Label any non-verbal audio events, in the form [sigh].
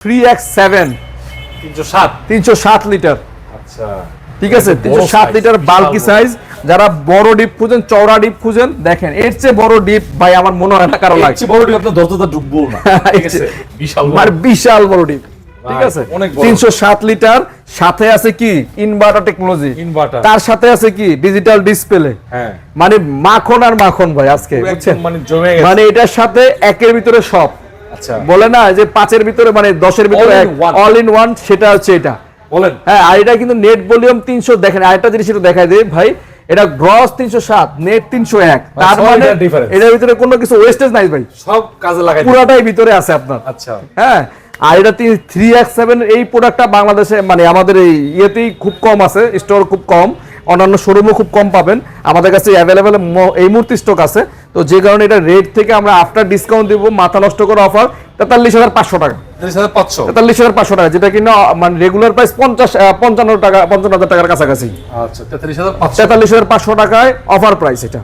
Three x seven. তিনশো সাত। Litre. আচ্ছা। ঠিক আছে? তিনশো সাত লিটার বাল্কি সাইজ যারা বড় ডিপ খুঁজেন চওড়া ডিপ খুঁজেন দেখেন এর চেয়ে বড় ডিপ ভাই আমার মনে হয় না কারও লাগছে বড় ডিপ আপনার দরজাটা ঢুকবো না। [laughs] ঠিক আছে? বিশাল বড়। মানে বিশাল বড় ডিপ। ঠিক আছে? তিনশো সাত লিটার। সাথে আছে কি? Inverter technology Inverter। তার সাথে আছে কি? ডিজিটাল ডিসপ্লে হ্যাঁ। মানে মাখন আর মাখন ভাই আজকে মানে মানে এটার সাথে একের ভিতরে সব। বলে না যে পাঁচের ভিতরে মানে দশের ভিতরে. অল ইন ওয়ান সেটা হচ্ছে এটা। বলেন। হ্যাঁ আর এটা কিন্তু নেট ভলিউম তিনশো দেখেন আরেকটা জিনিস এটা দেয় ভাই। এটা গ্রস তিনশো সাত নেট তিনশো এক। তার মানে এটার ভিতরে কোনো কিছু ওয়েস্টেজ নাই ভাই। সব কাজে লাগাই। পুরাটাই ভিতরে আছে আপনার। আচ্ছা। হ্যাঁ আর এটা থ্রি এক্স সেভেন এই প্রোডাক্টটা বাংলাদেশে মানে আমাদের এই ইয়েতেই খুব কম আছে স্টোর খুব কম। অন্যান্য শোরুমও খুব কম পাবেন। আমাদের কাছে অ্যাভেলেবেল এই মুহূর্তে স্টক আছে। তো যে কারণে এটা রেট থেকে আমরা আফটার ডিসকাউন্ট দিব মাথা নষ্ট করে অফার তেতাল্লিশ হাজার পাঁচশো টাকা। তেতাল্লিশ হাজার পাঁচশো। টাকা যেটা কিনা মানে রেগুলার প্রাইস পঞ্চাশ পঞ্চান্ন টাকা পঞ্চান্ন হাজার টাকার কাছাকাছি। আচ্ছা হাজার তেতাল্লিশ হাজার পাঁচশো টাকায় অফার প্রাইস এটা।